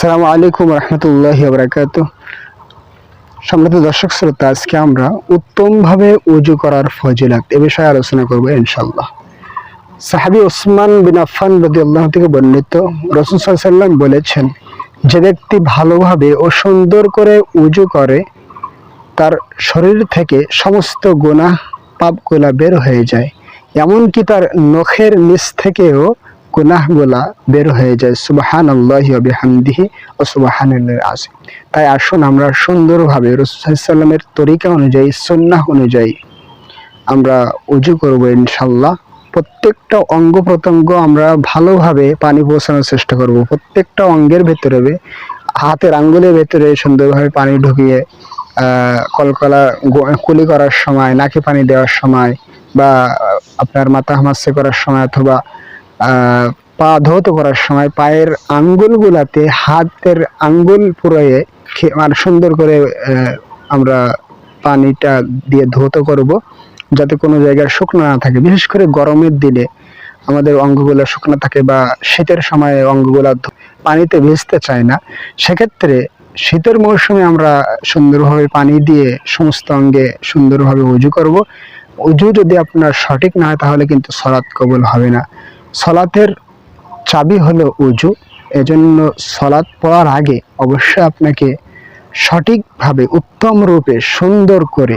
আসসালামু আলাইকুম রহমতুল্লাহ বরাকাত সম্মানিত দর্শক শ্রোতা, আজকে আমরা উত্তমভাবে উজু করার ফজিলাত এ বিষয়ে আলোচনা করব ইনশাল্লাহ সাহাবি ওসমান বিন আফফান রদি আল্লাহ থেকে বর্ণিত রসুল বলেছেন, যে ব্যক্তি ভালোভাবে ও সুন্দর করে উজু করে, তার শরীর থেকে সমস্ত গুনাহ পাপগুলা বের হয়ে যায়। এমনকি তার নখের নিচ থেকেও গুনাহগুলা বের হয়ে যায় সুবাহান আল্লাহ বিহামদিহি ও সুবাহান আসিম তাই আসুন আমরা সুন্দরভাবে রসুলামের তরিকা অনুযায়ী সন্ন্যাহ অনুযায়ী আমরা উজু করব ইনশাল্লাহ প্রত্যেকটা অঙ্গ প্রত্যঙ্গ আমরা ভালোভাবে পানি পৌঁছানোর চেষ্টা করব। প্রত্যেকটা অঙ্গের ভেতরে হাতের আঙ্গুলের ভেতরে সুন্দরভাবে পানি ঢুকিয়ে কলকলা কুলি করার সময়, নাকে পানি দেওয়ার সময় বা আপনার মাথা হামাসে করার সময় অথবা পা ধৌত করার সময় পায়ের আঙ্গুলগুলাতে হাতের আঙ্গুল পুরোয়ে খে- মানে সুন্দর করে আমরা পানিটা দিয়ে ধৌত করব, যাতে কোনো জায়গায় শুকনো না থাকে। বিশেষ করে গরমের দিনে আমাদের অঙ্গগুলো শুকনো থাকে বা শীতের সময় অঙ্গগুলো পানিতে ভিজতে চায় না। সেক্ষেত্রে শীতের মৌসুমে আমরা সুন্দরভাবে পানি দিয়ে সমস্ত অঙ্গে সুন্দরভাবে উজু করব। উজু যদি আপনার সঠিক না হয়, তাহলে কিন্তু সলাৎ কবুল হবে না। সলাতের চাবি হলো উজু। এজন্য সলাৎ পড়ার আগে অবশ্যই আপনাকে সঠিকভাবে উত্তম রূপে সুন্দর করে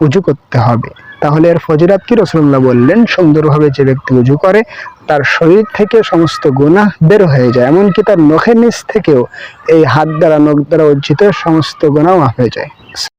উজু করতে হবে। তাহলে এর ফজিরাত কি? রসুল্লাহ বললেন, সুন্দরভাবে যে ব্যক্তি উজু করে, তার শরীর থেকে সমস্ত গুনাহ বের হয়ে যায়। এমনকি তার নখের নিচ থেকেও এই হাত দ্বারা, নখ দ্বারা অর্জিত সমস্ত গুণাও মাফ হয়ে যায়।